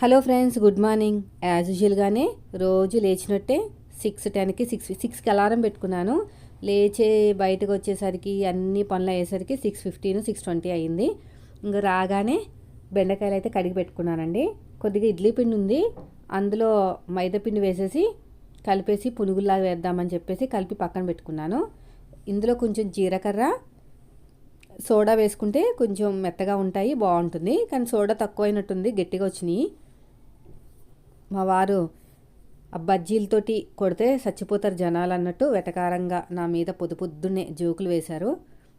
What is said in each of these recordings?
Hello friends good morning. As యూజువల్గానే రోజు లేచినట్టే six టెన్కి సిక్స్ సిక్స్కి అలారం పెట్టుకున్నాను. లేచే బయటకు వచ్చేసరికి అన్ని పనులు అయ్యేసరికి సిక్స్ ఫిఫ్టీన్ సిక్స్ ట్వంటీ అయింది. ఇంకా రాగానే బెండకాయలు అయితే కడిగి పెట్టుకున్నానండి. కొద్దిగా ఇడ్లీ పిండి ఉంది. అందులో మైదా పిండి వేసేసి కలిపేసి పునుగుల్లాగా వేద్దామని చెప్పేసి కలిపి పక్కన పెట్టుకున్నాను. ఇందులో కొంచెం జీలకర్ర సోడా వేసుకుంటే కొంచెం మెత్తగా ఉంటాయి బాగుంటుంది. కానీ సోడా తక్కువైనట్టుంది గట్టిగా వచ్చినాయి. మా వారు బజ్జీలతోటి కొడితే చచ్చిపోతారు జనాలు అన్నట్టు వెటకారంగా నా మీద పొద్దు పొద్దున్నే జోకులు వేశారు.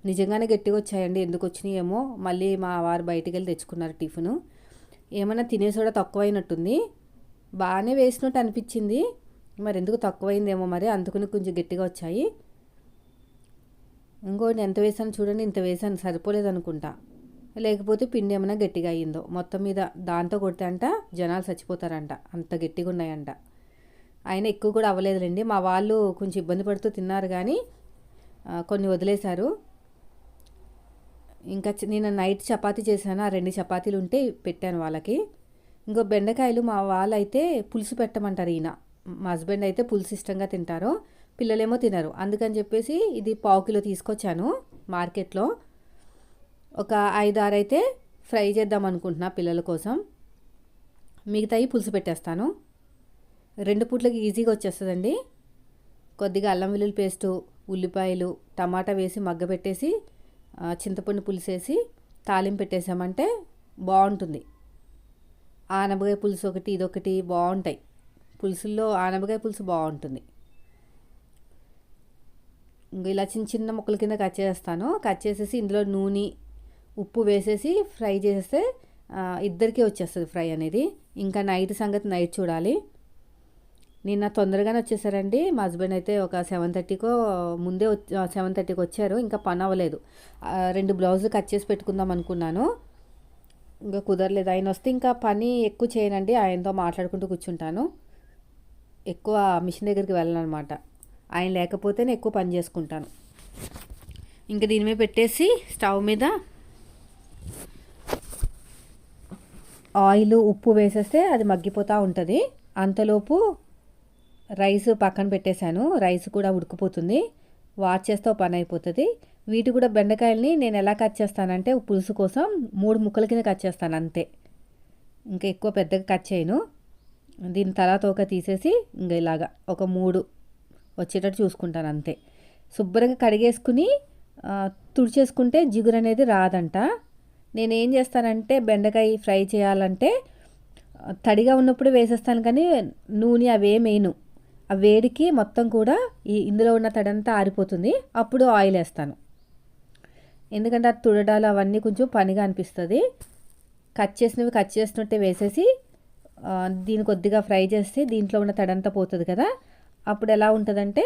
నిజంగానే గట్టిగా వచ్చాయండి ఎందుకు వచ్చినాయేమో. మళ్ళీ మా వారు బయటికి వెళ్ళి తెచ్చుకున్నారు టిఫిను. ఏమైనా తినేసోడా తక్కువైనట్టుంది. బాగానే వేసినట్టు అనిపించింది. మరి ఎందుకు తక్కువైందేమో మరి అందుకుని కొంచెం గట్టిగా వచ్చాయి. ఇంకోటి ఎంత వేసాను చూడండి ఇంత వేసాను సరిపోలేదు అనుకుంటా లేకపోతే పిండి ఏమైనా గట్టిగా అయ్యిందో. మొత్తం మీద దాంతో కొడితే అంట జనాలు చచ్చిపోతారంట. అంత గట్టిగా ఉన్నాయంట. ఆయన ఎక్కువ కూడా అవ్వలేదులేండి. మా వాళ్ళు కొంచెం ఇబ్బంది పడుతూ తిన్నారు కానీ కొన్ని వదిలేశారు. ఇంకా నేను నైట్ చపాతీ చేశాను. ఆ రెండు చపాతీలు ఉంటే పెట్టాను వాళ్ళకి. ఇంకో బెండకాయలు మా వాళ్ళు అయితే పులుసు పెట్టమంటారు ఈయన. మా హస్బెండ్ అయితే పులుసు ఇష్టంగా తింటారు. పిల్లలేమో తినరు. అందుకని చెప్పేసి ఇది పావు కిలో తీసుకొచ్చాను మార్కెట్లో. ఒక ఐదు ఆరు అయితే ఫ్రై చేద్దాం అనుకుంటున్నా పిల్లల కోసం. మిగతాయి పులుసు పెట్టేస్తాను. రెండు పూట్లకి ఈజీగా వచ్చేస్తుందండి. కొద్దిగా అల్లం వెల్లుల్లి పేస్టు ఉల్లిపాయలు టమాటా వేసి మగ్గబెట్టేసి చింతపండు పులుసేసి తాలింపు పెట్టేసామంటే బాగుంటుంది. ఆనపకాయ పులుసు ఒకటి ఇదొకటి బాగుంటాయి. పులుసుల్లో ఆనపకాయ పులుసు బాగుంటుంది. ఇంక ఇలా చిన్న చిన్న ముక్కల కింద కట్ చేస్తాను. కట్ చేసేసి ఇందులో నూనె ఉప్పు వేసేసి ఫ్రై చేసేస్తే ఆ, ఇద్దరికీ వచ్చేస్తుంది ఫ్రై అనేది. ఇంకా నైట్ సంగతి నైట్ చూడాలి. నిన్న తొందరగానే వచ్చేసారండి. మా హస్బెండ్ అయితే ఒక సెవెన్ థర్టీకో ముందే సెవెన్ థర్టీకి వచ్చారు. ఇంకా పని అవ్వలేదు. రెండు బ్లౌజులు కట్ చేసి పెట్టుకుందాం అనుకున్నాను. ఇంకా కుదరలేదు. ఆయన వస్తే ఇంకా పని ఎక్కువ చేయనండి. ఆయనతో మాట్లాడుకుంటూ కూర్చుంటాను. ఎక్కువ మిషన్ దగ్గరికి వెళ్ళను అనమాట ఆయన లేకపోతేనే ఎక్కువ పని చేసుకుంటాను. ఇంకా దీని మీద పెట్టేసి స్టవ్ మీద ఆయిల్ ఉప్పు వేసేస్తే అది మగ్గిపోతూ ఉంటుంది. అంతలోపు రైస్ పక్కన పెట్టేశాను. రైస్ కూడా ఉడికిపోతుంది. వాచ్ చేస్తే పని అయిపోతుంది. వీటి కూడా బెండకాయల్ని నేను ఎలా కట్ చేస్తానంటే పులుసు కోసం మూడు ముక్కల కింద కట్ చేస్తాను అంతే. ఇంకా ఎక్కువ పెద్దగా కట్ చేయను. దీని తల తోక తీసేసి ఇంకా ఇలాగా ఒక మూడు వచ్చేటట్టు చూసుకుంటాను అంతే. శుభ్రంగా కడిగేసుకుని తుడిచేసుకుంటే జిగురు అనేది రాదంట. నేను ఏం చేస్తానంటే బెండకాయ ఫ్రై చేయాలంటే తడిగా ఉన్నప్పుడు వేసేస్తాను కానీ నూనె అవే మెయిన్. ఆ వేడికి మొత్తం కూడా ఈ ఇందులో ఉన్న తడంతా ఆరిపోతుంది. అప్పుడు ఆయిల్ వేస్తాను. ఎందుకంటే అది తుడడాలు అవన్నీ కొంచెం పనిగా అనిపిస్తుంది. కట్ చేసినవి కట్ చేసినట్టే వేసేసి దీని కొద్దిగా ఫ్రై చేస్తే దీంట్లో ఉన్న తడంతా పోతుంది కదా. అప్పుడు ఎలా ఉంటుందంటే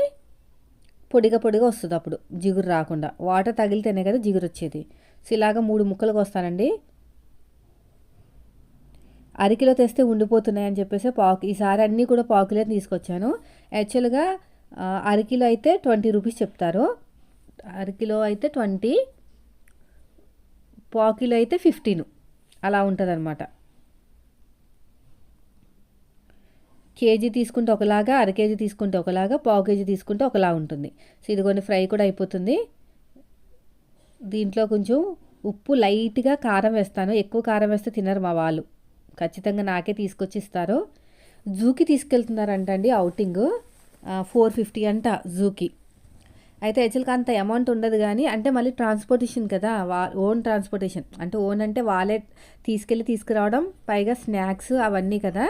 పొడిగా పొడిగా వస్తుంది అప్పుడు. జిగురు రాకుండా. వాటర్ తగిలితేనే కదా జిగురు వచ్చేది సో ఇలాగ మూడు ముక్కలకు వస్తానండి అరకిలో తెస్తే ఉండిపోతున్నాయి అని చెప్పేసి పావు ఈసారి అన్నీ కూడా పావు కిలో తీసుకొచ్చాను. యాక్చువల్గా అరకిలో అయితే ట్వంటీ రూపీస్ చెప్తారు. అరకిలో అయితే ట్వంటీ పావు కిలో అయితే ఫిఫ్టీన్. అలా ఉంటుందన్నమాట. కేజీ తీసుకుంటే ఒకలాగా అర కేజీ తీసుకుంటే ఒకలాగా పావు కేజీ తీసుకుంటే ఒకలా ఉంటుంది. సో ఇదిగోండి ఫ్రై కూడా అయిపోతుంది. దీంట్లో కొంచెం ఉప్పు లైట్గా కారం వేస్తాను. ఎక్కువ కారం వేస్తే తినరు మా వాళ్ళు. ఖచ్చితంగా నాకే తీసుకొచ్చి ఇస్తారు జూకి తీసుకెళ్తున్నారంటండి అవుటింగ్ ఫోర్ ఫిఫ్టీ అంట జూకి. అయితే యాక్చువల్గా అంత అమౌంట్ ఉండదు కానీ అంటే మళ్ళీ ట్రాన్స్పోర్టేషన్ కదా వా ఓన్ ట్రాన్స్పోర్టేషన్. అంటే ఓన్ అంటే వాళ్ళే తీసుకెళ్ళి తీసుకురావడం పైగా స్నాక్స్ అవన్నీ కదా.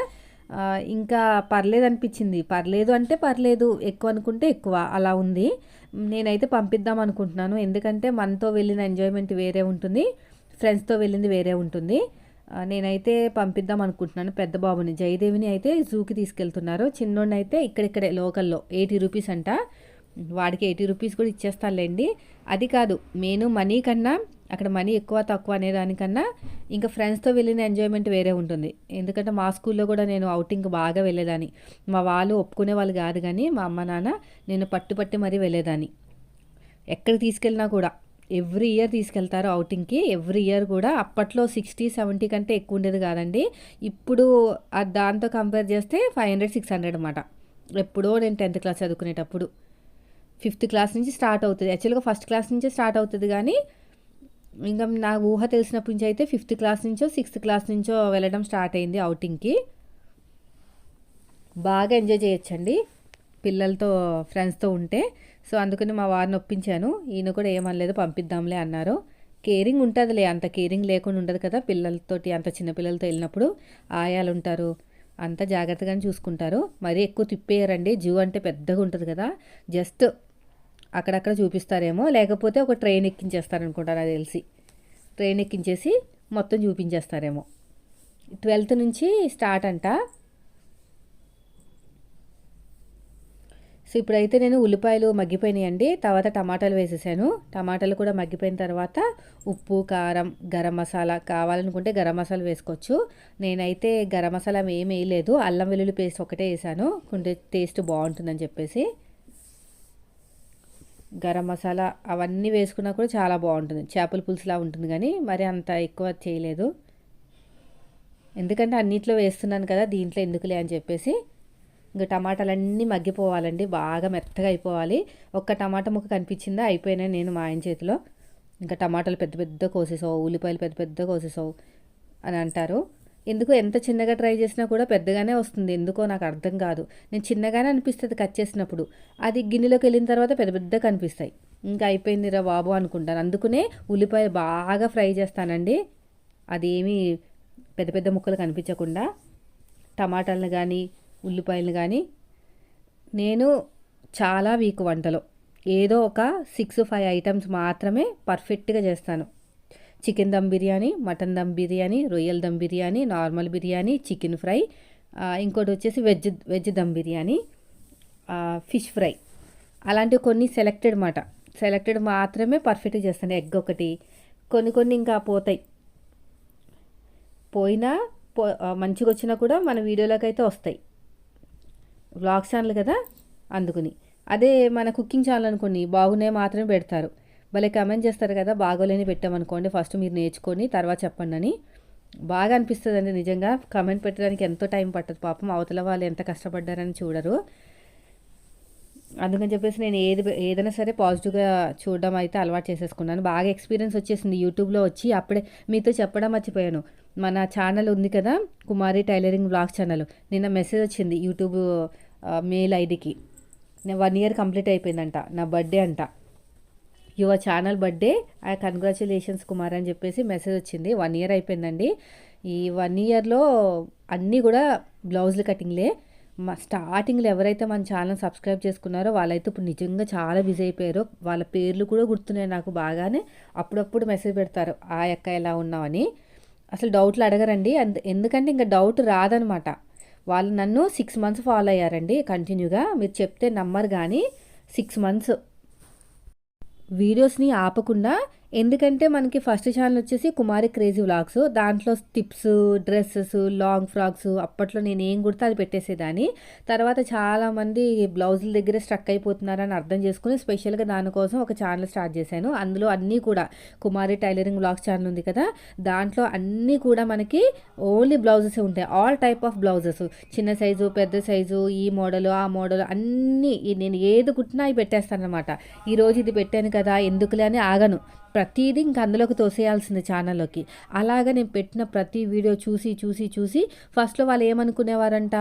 ఇంకా పర్లేదు అనిపించింది పర్లేదు అంటే పర్లేదు ఎక్కువ అనుకుంటే ఎక్కువ. అలా ఉంది. నేనైతే పంపిద్దాం అనుకుంటున్నాను. ఎందుకంటే మనతో వెళ్ళిన ఎంజాయ్మెంట్ వేరే ఉంటుంది. ఫ్రెండ్స్తో వెళ్ళింది వేరే ఉంటుంది. నేనైతే పంపిద్దాం అనుకుంటున్నాను పెద్ద బాబుని. జయదేవిని అయితే జూకి తీసుకెళ్తున్నారు. చిన్నోడిని అయితే ఇక్కడిక్కడే లోకల్లో. ఎయిటీ రూపీస్ అంట. వాడికి ఎయిటీ రూపీస్ కూడా ఇచ్చేస్తానులేండి. అది కాదు నేను మనీ కన్నా అక్కడ మనీ ఎక్కువ తక్కువ అనే దానికన్నా ఇంకా ఫ్రెండ్స్తో వెళ్ళిన ఎంజాయ్మెంట్ వేరే ఉంటుంది. ఎందుకంటే మా స్కూల్లో కూడా నేను అవుటింగ్ బాగా వెళ్ళేదాన్ని. మా వాళ్ళు ఒప్పుకునే వాళ్ళు కాదు కానీ మా అమ్మ నాన్న నేను పట్టుపట్టి మరీ వెళ్ళేదాన్ని. ఎక్కడికి తీసుకెళ్ళినా కూడా ఎవ్రీ ఇయర్ తీసుకెళ్తారు అవుటింగ్కి ఎవ్రీ ఇయర్ కూడా అప్పట్లో సిక్స్టీ సెవెంటీ కంటే ఎక్కువ ఉండేది కాదండి. ఇప్పుడు దాంతో కంపేర్ చేస్తే ఫైవ్ హండ్రెడ్ సిక్స్ హండ్రెడ్ అనమాట ఎప్పుడో నేను టెన్త్ క్లాస్ చదువుకునేటప్పుడు. ఫిఫ్త్ క్లాస్ నుంచి స్టార్ట్ అవుతుంది. యాక్చువల్గా ఫస్ట్ క్లాస్ నుంచే స్టార్ట్ అవుతుంది కానీ ఇంకా నా ఊహ తెలిసినప్పటి నుంచి అయితే ఫిఫ్త్ క్లాస్ నుంచో సిక్స్త్ క్లాస్ నుంచో వెళ్ళడం స్టార్ట్ అయింది అవుటింగ్కి బాగా ఎంజాయ్ చేయొచ్చండి పిల్లలతో ఫ్రెండ్స్తో ఉంటే. సో అందుకని మా వారిని ఒప్పించాను. ఈయన కూడా ఏమనలేదు పంపిద్దాంలే అన్నారు. కేరింగ్ ఉంటుందిలే అంత కేరింగ్ లేకుండా ఉండదు కదా పిల్లలతోటి అంత చిన్నపిల్లలతో వెళ్ళినప్పుడు. ఆయాలు ఉంటారు అంత జాగ్రత్తగానే చూసుకుంటారు. మరీ ఎక్కువ తిప్పేయరండి. జూ అంటే పెద్దగా ఉంటుంది కదా. జస్ట్ అక్కడక్కడ చూపిస్తారేమో. లేకపోతే ఒక ట్రైన్ ఎక్కించేస్తారు అనుకుంటారు నాకు తెలిసి. ట్రైన్ ఎక్కించేసి మొత్తం చూపించేస్తారేమో. ట్వెల్త్ నుంచి స్టార్ట్ అంట. సో ఇప్పుడైతే నేను ఉల్లిపాయలు మగ్గిపోయినాయండి. తర్వాత టమాటాలు వేసేసాను. టమాటాలు కూడా మగ్గిపోయిన తర్వాత ఉప్పు కారం గరం మసాలా కావాలనుకుంటే గరం మసాలా వేసుకోవచ్చు. నేనైతే గరం మసాలా ఏం వేయలేదు. అల్లం వెల్లుల్లి పేస్ట్ ఒకటే వేసాను. కొంచెం టేస్ట్ బాగుంటుందని చెప్పేసి. గరం మసాలా అవన్నీ వేసుకున్నా కూడా చాలా బాగుంటుంది. చేపల పులుసులా ఉంటుంది కానీ మరి అంత ఎక్కువ చేయలేదు. ఎందుకంటే అన్నిట్లో వేస్తున్నాను కదా దీంట్లో ఎందుకులే అని చెప్పేసి ఇంకా టమాటాలన్నీ మగ్గిపోవాలండి. బాగా మెత్తగా అయిపోవాలి. ఒక్క టమాటా ముక్క కనిపించిందా? అయిపోయినాయి నేను మా ఆయన చేతిలో. ఇంకా టమాటాలు పెద్ద పెద్ద కోసేసావు ఉల్లిపాయలు పెద్ద పెద్ద కోసేసావు అని అంటారు. ఎందుకు ఎంత చిన్నగా ట్రై చేసినా కూడా పెద్దగానే వస్తుంది. ఎందుకో నాకు అర్థం కాదు. నేను చిన్నగానే అనిపిస్తుంది కట్ చేసినప్పుడు. అది గిన్నెలోకి వెళ్ళిన తర్వాత పెద్ద పెద్ద కనిపిస్తాయి. ఇంకా అయిపోయిందిరా బాబు అనుకుంటాను. అందుకునే ఉల్లిపాయలు బాగా ఫ్రై చేస్తానండి. అదేమీ పెద్ద పెద్ద ముక్కలు కనిపించకుండా టమాటాలను కానీ ఉల్లిపాయలు కానీ నేను చాలా వీక్ వంటలో. ఏదో ఒక సిక్స్ ఫైవ్ ఐటమ్స్ మాత్రమే పర్ఫెక్ట్గా చేస్తాను. చికెన్ దమ్ బిర్యానీ మటన్ దమ్ బిర్యానీ రొయ్యల dum biryani normal biryani chicken fry. ఇంకోటి వచ్చేసి veg veg dum biryani fish fry. అలాంటివి కొన్ని సెలెక్టెడ్ మాట. సెలెక్టెడ్ మాత్రమే పర్ఫెక్ట్గా చేస్తాను. ఎగ్ ఒకటి. కొన్ని కొన్ని ఇంకా పోతాయి. పోయినా పో మంచిగా వచ్చినా కూడా మన వీడియోలోకి అయితే వస్తాయి. బ్లాగ్ ఛానల్ కదా అందుకుని. అదే మన కుకింగ్ ఛానల్ అనుకోండి బాగున్నాయి మాత్రమే పెడతారు. భలే కమెంట్ చేస్తారు కదా బాగోలేని పెట్టామనుకోండి ఫస్ట్ మీరు నేర్చుకొని తర్వాత చెప్పండి అని. బాగా అనిపిస్తుంది అండి నిజంగా. కమెంట్ పెట్టడానికి ఎంతో టైం పట్టదు. పాపం అవతల వాళ్ళు ఎంత కష్టపడ్డారని చూడరు. అందుకని చెప్పేసి నేను ఏది ఏదైనా సరే పాజిటివ్గా చూడడం అయితే అలవాటు చేసేసుకున్నాను. బాగా ఎక్స్పీరియన్స్ వచ్చేసింది. యూట్యూబ్లో వచ్చి అప్పుడే మీతో చెప్పడం మర్చిపోయాను. మన ఛానల్ ఉంది కదా కుమారి టైలరింగ్ బ్లాగ్ ఛానల్ నిన్న మెసేజ్ వచ్చింది యూట్యూబ్ మెయిల్ ఐడికి వన్ ఇయర్ కంప్లీట్ అయిపోయిందంట. నా బర్త్డే అంట. Your channel birthday. ఆ కంగ్రాచులేషన్స్ కుమార్ అని చెప్పేసి మెసేజ్ వచ్చింది. వన్ ఇయర్ అయిపోయిందండి. ఈ వన్ ఇయర్లో అన్నీ కూడా బ్లౌజులు కటింగ్లే మా స్టార్టింగ్లో ఎవరైతే మన ఛానల్ సబ్స్క్రైబ్ చేసుకున్నారో వాళ్ళైతే ఇప్పుడు నిజంగా చాలా బిజీ అయిపోయారు. వాళ్ళ పేర్లు కూడా గుర్తున్నాయి నాకు బాగానే. అప్పుడప్పుడు మెసేజ్ పెడతారు ఆ అక్క ఎలా ఉన్నామని అసలు డౌట్లు అడగరండి. ఎందుకంటే ఇంకా డౌట్ రాదనమాట. వాళ్ళు నన్ను సిక్స్ మంత్స్ ఫాలో అయ్యారండి. కంటిన్యూగా మీరు చెప్తే నమ్మరు కానీ సిక్స్ మంత్స్ వీడియోస్ని ఆపకుండా ఎందుకంటే మనకి ఫస్ట్ ఛానల్ వచ్చేసి కుమారి క్రేజీ వ్లాగ్స్. దాంట్లో టిప్స్ డ్రెస్సెస్ లాంగ్ ఫ్రాక్స్ అప్పట్లో నేను ఏం కుడితే అది పెట్టేసేదాన్ని. తర్వాత చాలామంది బ్లౌజుల దగ్గర స్ట్రక్ అయిపోతున్నారని అర్థం చేసుకుని స్పెషల్గా దానికోసం ఒక ఛానల్ స్టార్ట్ చేశాను. అందులో అన్నీ కూడా కుమారి టైలరింగ్ బ్లాగ్స్ ఛానల్ ఉంది కదా దాంట్లో అన్నీ కూడా మనకి ఓన్లీ బ్లౌజెస్ ఉంటాయి. All type of blouses. చిన్న సైజు పెద్ద సైజు ఈ మోడల్ ఆ మోడల్ అన్నీ నేను ఏది కుట్టినా అవి పెట్టేస్తాను అనమాట ఈరోజు ఇది పెట్టాను కదా ఎందుకులే అని ఆగను. ప్రతిదీ ఇంక అందులోకి తోసేయాల్సింది ఛానల్లోకి. అలాగా నేను పెట్టిన ప్రతి వీడియో చూసి చూసి చూసి ఫస్ట్లో వాళ్ళు ఏమనుకునేవారంట?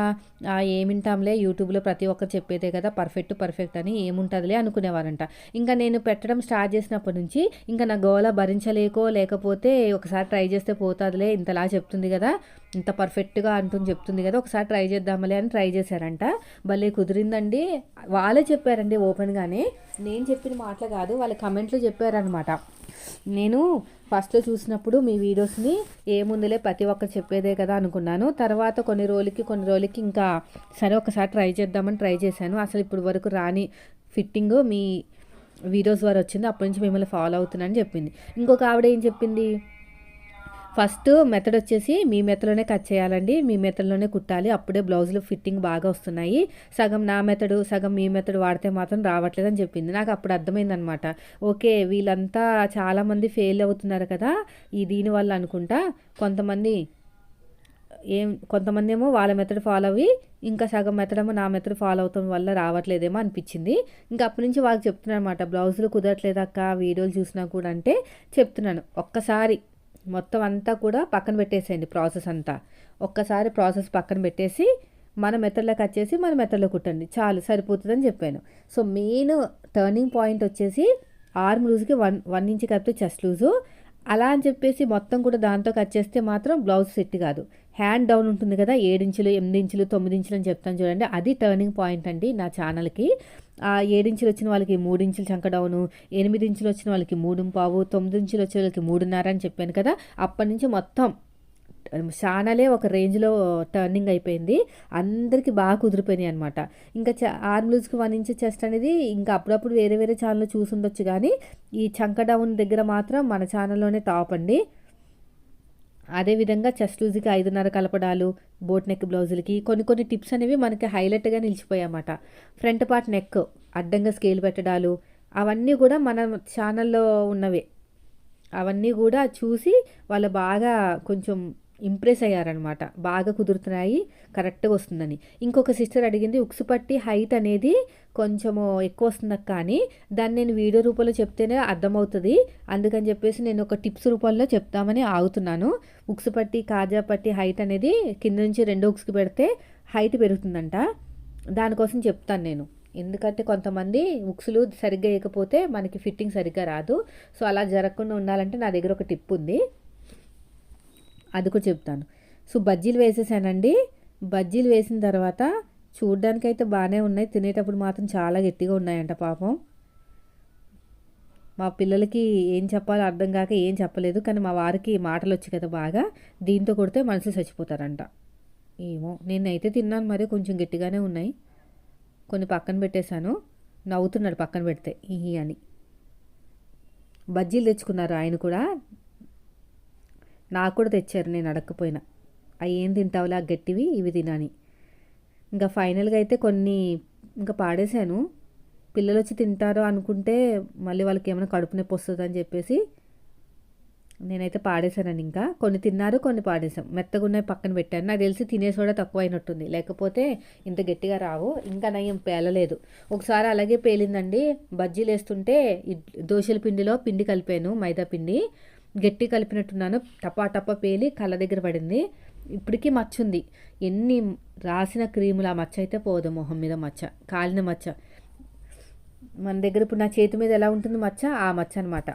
ఏమింటాంలే యూట్యూబ్లో ప్రతి ఒక్కరు చెప్పేదే కదా పర్ఫెక్ట్ పర్ఫెక్ట్ అని ఏముంటుందిలే అనుకునేవారంట. ఇంకా నేను పెట్టడం స్టార్ట్ చేసినప్పటి నుంచి ఇంకా నా గోల భరించలేకో లేకపోతే ఒకసారి ట్రై చేస్తే పోతుందిలే ఇంతలా చెప్తుంది కదా ఇంత పర్ఫెక్ట్గా అంటుంది చెప్తుంది కదా ఒకసారి ట్రై చేద్దామలే అని ట్రై చేశారంట. భలే కుదిరిందండి. వాళ్ళే చెప్పారండి ఓపెన్గానే నేను చెప్పిన మాటలు కాదు వాళ్ళ కమెంట్లో చెప్పారనమాట నేను ఫస్ట్లో చూసినప్పుడు మీ వీడియోస్ని ఏముందిలే ప్రతి ఒక్కరు చెప్పేదే కదా అనుకున్నాను. తర్వాత కొన్ని రోజులకి కొన్ని రోజులకి ఇంకా సరే ఒకసారి ట్రై చేద్దామని ట్రై చేశాను. అసలు ఇప్పుడు వరకు రాని ఫిట్టింగ్ మీ వీడియోస్ ద్వారా వచ్చింది. అప్పటి నుంచి మిమ్మల్ని ఫాలో అవుతున్నానని చెప్పింది. ఇంకొక ఆవిడ ఏం చెప్పింది? ఫస్ట్ మెథడ్ వచ్చేసి మీ మెథడ్లోనే కట్ చేయాలండి. మీ మెథడ్లోనే కుట్టాలి. అప్పుడే బ్లౌజులు ఫిట్టింగ్ బాగా వస్తున్నాయి. సగం నా మెథడు సగం మీ మెథడ్ వాడితే మాత్రం రావట్లేదని చెప్పింది. నాకు అప్పుడు అర్థమైందనమాట ఓకే వీళ్ళంతా చాలామంది ఫెయిల్ అవుతున్నారు కదా. ఈ దీనివల్ల అనుకుంటా కొంతమంది ఏం కొంతమంది ఏమో వాళ్ళ మెథడ్ ఫాలో అయ్యి ఇంకా సగం మెథడ్ నా మెథడ్ ఫాలో అవటం వల్ల రావట్లేదేమో అనిపించింది. ఇంకా అప్పటి నుంచి వాళ్ళకి చెప్తున్నాను అనమాట బ్లౌజులు కుదరట్లేదు అక్క వీడియోలు చూసినా కూడా అంటే చెప్తున్నాను. ఒక్కసారి మొత్తం అంతా కూడా పక్కన పెట్టేసేయండి ప్రాసెస్ అంతా. ఒక్కసారి ప్రాసెస్ పక్కన పెట్టేసి మన మెథడ్లోకి వచ్చేసి మన మెథడ్లో కుట్టండి. చాలు సరిపోతుందని చెప్పాను. సో మెయిన్ టర్నింగ్ పాయింట్ వచ్చేసి ఆర్మ్ లూజ్కి వన్ వన్ ఇంచ్ కలిపితే చెస్ట్ లూజు. అలా అని చెప్పేసి మొత్తం కూడా దాంతో కట్ చేస్తే మాత్రం బ్లౌజ్ సెట్ కాదు. హ్యాండ్ డౌన్ ఉంటుంది కదా ఏడించులు ఎనిమిది ఇంచులు తొమ్మిది ఇంచులు అని చెప్తాను చూడండి. అది టర్నింగ్ పాయింట్ అండి నా ఛానల్కి ఆ ఏడించులు వచ్చిన వాళ్ళకి మూడించులు చంక డౌను ఎనిమిది ఇంచులు వచ్చిన వాళ్ళకి మూడు పావు తొమ్మిది ఇంచులు వచ్చే వాళ్ళకి మూడున్నర అని చెప్పాను కదా అప్పటి నుంచి మొత్తం ఛానలే ఒక రేంజ్లో టర్నింగ్ అయిపోయింది. అందరికీ బాగా కుదిరిపోయినాయి అనమాట ఇంకా చ ఆర్మ్ లూజ్కి వన్ ఇంచ్ చెస్ట్ అనేది ఇంకా అప్పుడప్పుడు వేరే వేరే ఛానల్లో చూసుండొచ్చు కానీ ఈ చంక డౌన్ దగ్గర మాత్రం మన ఛానల్లోనే టాప్ అండి. అదేవిధంగా చెస్ట్ లూజ్కి ఐదున్నర కలపడాలు బోట్ నెక్ బ్లౌజులకి కొన్ని కొన్ని టిప్స్ అనేవి మనకి హైలైట్గా నిలిచిపోయాయన్నమాట. ఫ్రంట్ పార్ట్ నెక్ అడ్డంగా స్కేల్ పెట్టడాలు అవన్నీ కూడా మన ఛానల్లో ఉన్నవే. అవన్నీ కూడా చూసి వాళ్ళు బాగా కొంచెం ఇంప్రెస్ అయ్యారనమాట. బాగా కుదురుతున్నాయి కరెక్ట్గా వస్తుందని. ఇంకొక సిస్టర్ అడిగింది ఉక్సు పట్టి హైట్ అనేది కొంచెము ఎక్కువ వస్తుంది కానీ దాన్ని నేను వీడియో రూపంలో చెప్తేనే అర్థమవుతుంది. అందుకని చెప్పేసి నేను ఒక టిప్స్ రూపంలో చెప్తామని ఆగుతున్నాను. ఉక్సు పట్టి కాజా పట్టి హైట్ అనేది కింద నుంచి రెండో ఉక్స్కి పెడితే హైట్ పెరుగుతుందంట. దానికోసం చెప్తాను నేను. ఎందుకంటే కొంతమంది ఉక్సులు సరిగ్గా వేయకపోతే మనకి ఫిట్టింగ్ సరిగ్గా రాదు. సో అలా జరగకుండా ఉండాలంటే నా దగ్గర ఒక టిప్ ఉంది. అది కూడా చెప్తాను. సో బజ్జీలు వేసేసానండి. బజ్జీలు వేసిన తర్వాత చూడ్డానికి అయితే బాగానే ఉన్నాయి. తినేటప్పుడు మాత్రం చాలా గట్టిగా ఉన్నాయంట పాపం. మా పిల్లలకి ఏం చెప్పాలో అర్థం కాక ఏం చెప్పలేదు. కానీ మా వారికి మాటలు వచ్చి కదా బాగా. దీంతో కొడితే మనసు చచ్చిపోతారంట. ఏమో నేనైతే తిన్నాను. మరి కొంచెం గట్టిగానే ఉన్నాయి. కొన్ని పక్కన పెట్టేశాను. నవ్వుతున్నాడు పక్కన పెడితే. ఈ అని. బజ్జీలు తెచ్చుకున్నారు ఆయన కూడా. నాకు కూడా తెచ్చారు నేను అడగకపోయినా అవి ఏం తింటావులా గట్టివి ఇవి తినని. ఇంకా ఫైనల్గా అయితే కొన్ని ఇంకా పాడేశాను. పిల్లలు వచ్చి తింటారు అనుకుంటే మళ్ళీ వాళ్ళకి ఏమైనా కడుపు నొప్పి వస్తుంది అని చెప్పేసి నేనైతే పాడేశానండి ఇంకా. కొన్ని తిన్నారు కొన్ని పాడేశాం. మెత్తగా ఉన్నాయి పక్కన పెట్టాను. నాకు తెలిసి తినేసి కూడా తక్కువ అయినట్టుంది లేకపోతే ఇంత గట్టిగా రావు. ఇంకా నయం పేలలేదు. ఒకసారి అలాగే పేలిందండి. బజ్జీలు వేస్తుంటే దోశల పిండిలో పిండి కలిపాను మైదా పిండి. గట్టి కలిపినట్టున్నాను. టపా టపా పేలి కళ్ళ దగ్గర పడింది. ఇప్పటికీ మచ్చ ఉంది. ఎన్ని రాసిన క్రీములు ఆ మచ్చ అయితే పోదు మొహం మీద మచ్చ కాలిన మచ్చ. మన దగ్గర ఇప్పుడు నా చేతి మీద ఎలా ఉంటుంది మచ్చ? ఆ మచ్చ అనమాట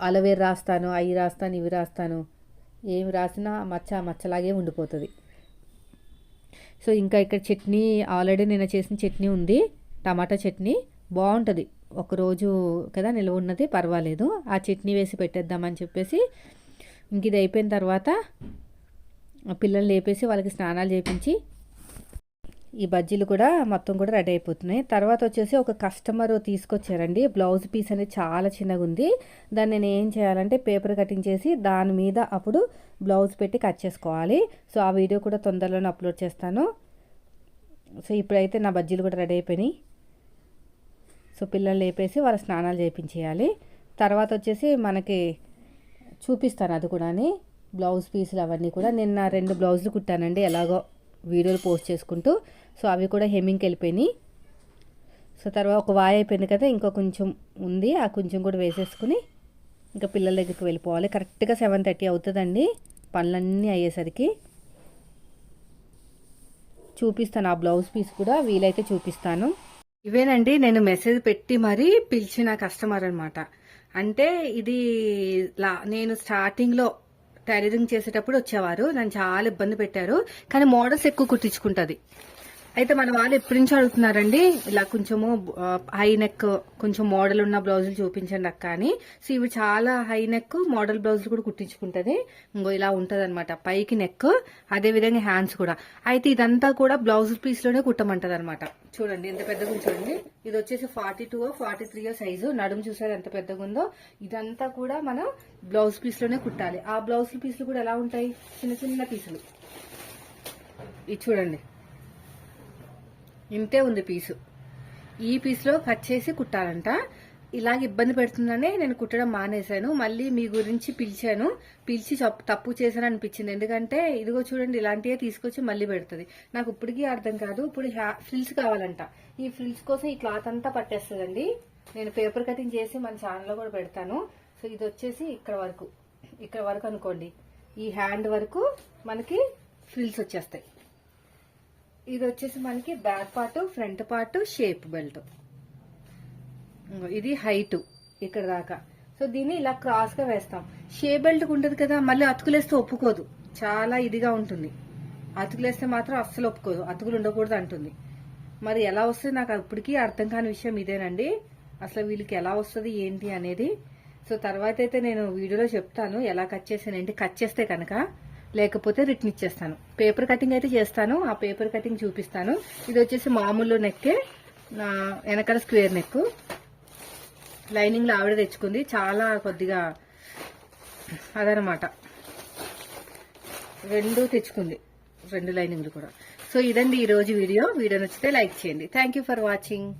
అలవేరు రాస్తాను అవి రాస్తాను ఇవి రాస్తాను. ఏమి రాసినా మచ్చ మచ్చలాగే ఉండిపోతుంది. సో ఇంకా ఇక్కడ చట్నీ ఆల్రెడీ నేను చేసిన చట్నీ ఉంది. టమాటా చట్నీ. బాగుంటుంది. ఒకరోజు కదా నిల్వ ఉన్నది పర్వాలేదు. ఆ చట్నీ వేసి పెట్టేద్దామని చెప్పేసి ఇంక ఇది అయిపోయిన తర్వాత పిల్లలు లేపేసి వాళ్ళకి స్నానాలు చేపించి ఈ బజ్జీలు కూడా మొత్తం కూడా రెడీ అయిపోతున్నాయి. తర్వాత వచ్చేసి ఒక కస్టమర్ తీసుకొచ్చారండి. బ్లౌజ్ పీస్ అనేది చాలా చిన్నగా ఉంది. దాన్ని నేను ఏం చేయాలంటే పేపర్ కటింగ్ చేసి దాని మీద అప్పుడు బ్లౌజ్ పెట్టి కట్ చేసుకోవాలి. సో ఆ వీడియో కూడా తొందరలోనే అప్లోడ్ చేస్తాను. సో ఇప్పుడైతే నా బజ్జీలు కూడా రెడీ అయిపోయినాయి. సో పిల్లలు లేపేసి వాళ్ళ స్నానాలు చేయించేయాలి తర్వాత వచ్చేసి మనకి చూపిస్తాను అది కూడా బ్లౌజ్ పీసులు అవన్నీ కూడా నిన్న రెండు బ్లౌజులు కుట్టానండి. ఎలాగో వీడియోలు పోస్ట్ చేసుకుంటూ. సో అవి కూడా హెమ్మింగ్కి వెళ్ళిపోయినాయి. సో తర్వాత ఒక వాయి అయిపోయింది కదా ఇంకో కొంచెం ఉంది. ఆ కొంచెం కూడా వేసేసుకుని ఇంకా పిల్లల దగ్గరికి వెళ్ళిపోవాలి. కరెక్ట్గా సెవెన్ థర్టీ అవుతుందండి. పనులన్నీ అయ్యేసరికి. చూపిస్తాను ఆ బ్లౌజ్ పీస్ కూడా వీలైతే చూపిస్తాను. ఇవేనండి నేను మెసేజ్ పెట్టి మరీ పిలిచిన కస్టమర్ అనమాట అంటే ఇది లా నేను స్టార్టింగ్లో టైలరింగ్ చేసేటప్పుడు వచ్చేవారు. నన్ను చాలా ఇబ్బంది పెట్టారు. కానీ మోడల్స్ ఎక్కువ కుట్టించుకుంటుంది. అయితే మన వాళ్ళు ఎప్పటి నుంచి అడుగుతున్నారండి ఇలా కొంచెము హై నెక్ కొంచెం మోడల్ ఉన్న బ్లౌజులు చూపించండి అక్క అని. సో ఇవి చాలా హై నెక్ మోడల్ బ్లౌజులు కూడా కుట్టించుకుంటది. ఇంకో ఇలా ఉంటుంది అనమాట పైకి నెక్ అదే విధంగా హ్యాండ్స్ కూడా. అయితే ఇదంతా కూడా బ్లౌజ్ పీస్లోనే కుట్టమంటది అనమాట చూడండి ఎంత పెద్దగా చూడండి. ఇది వచ్చేసి forty two forty three size నడుము చూసారు ఎంత పెద్దగా ఉందో? ఇదంతా కూడా మనం బ్లౌజ్ పీస్లోనే కుట్టాలి. ఆ బ్లౌజ్ పీసులు కూడా ఎలా ఉంటాయి? చిన్న చిన్న పీసులు ఇది చూడండి. ఇంతే ఉంది పీసు. ఈ పీస్లో కట్ చేసి కుట్టాలంట. ఇలాగ ఇబ్బంది పెడుతుందనే నేను కుట్టడం మానేశాను. మళ్ళీ మీ గురించి పిలిచాను. పిలిచి తప్పు చేశాను అనిపించింది. ఎందుకంటే ఇదిగో చూడండి ఇలాంటివే తీసుకొచ్చి మళ్ళీ పెడుతుంది. నాకు ఇప్పటికీ అర్థం కాదు. ఇప్పుడు ఫ్రిల్స్ కావాలంట. ఈ ఫ్రిల్స్ కోసం ఈ క్లాత్ అంతా పట్టేస్తుందండి. నేను పేపర్ కటింగ్ చేసి మన ఛానల్లో కూడా పెడతాను. సో ఇది వచ్చేసి ఇక్కడ వరకు. ఇక్కడ వరకు అనుకోండి. ఈ హ్యాండ్ వరకు మనకి ఫ్రిల్స్ వచ్చేస్తాయి. ఇది వచ్చేసి మనకి back part front part shape belt. ఇది హైట్ ఇక్కడ దాకా. సో దీన్ని ఇలా క్రాస్గా వేస్తాం. షేప్ బెల్ట్ ఉంటుంది కదా మళ్ళీ అతుకులేస్తే ఒప్పుకోదు. చాలా ఇదిగా ఉంటుంది. అతుకులేస్తే మాత్రం అస్సలు ఒప్పుకోదు. అతుకులు ఉండకూడదు అంటుంది. మరి ఎలా వస్తుంది? నాకు ఇప్పటికీ అర్థం కాని విషయం ఇదేనండి. అసలు వీళ్ళకి ఎలా వస్తుంది ఏంటి అనేది. సో తర్వాత అయితే నేను వీడియోలో చెప్తాను. ఎలా కట్ చేసానంటే కట్ చేస్తే కనుక. లేకపోతే రిటర్న్ ఇచ్చేస్తాను. పేపర్ కటింగ్ అయితే చేస్తాను. ఆ పేపర్ కటింగ్ చూపిస్తాను. ఇది వచ్చేసి మామూలు నెక్కే నా వెనకాల స్క్వేర్ నెక్ లైనింగ్లో ఆవిడ తెచ్చుకుంది. చాలా కొద్దిగా అదనమాట. రెండు తెచ్చుకుంది. రెండు లైనింగ్లు కూడా. సో ఇదండి ఈ రోజు వీడియో. వీడియో నచ్చితే లైక్ చేయండి. Thank you for watching